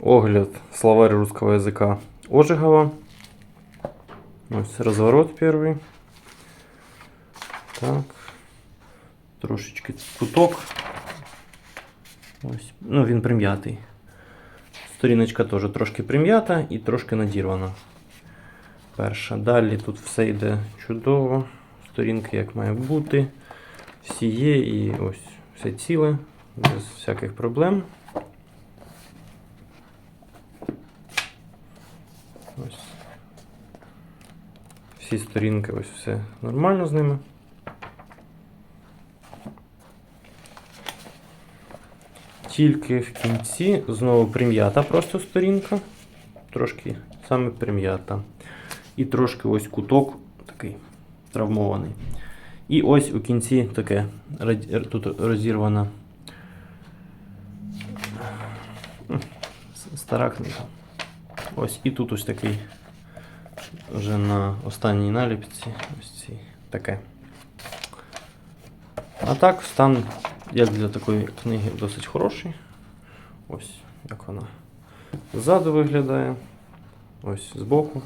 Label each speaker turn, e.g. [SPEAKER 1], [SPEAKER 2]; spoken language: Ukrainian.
[SPEAKER 1] Огляд словарь русского языка Ожегова. Ось розворот перший. Так. Трошечки куток. Ось. Ну, він прим'ятий. Сторіночка теж трошки прим'ята і трошки надірвана. Перша. Далі тут все йде чудово. Сторінки як має бути. Всі є і ось все ціле, без всяких проблем. Ось. Всі сторінки, ось все нормально з ними. Тільки в кінці знову прим'ята просто сторінка. Трошки саме прим'ята. І трошки ось куток такий травмований. І ось у кінці таке тут розірвана стара книга. Ось і тут ось такий вже на останній наліпці. Ось ці таке. А так, стан, як для такої книги, досить хороший. Ось як вона ззаду виглядає. Ось збоку.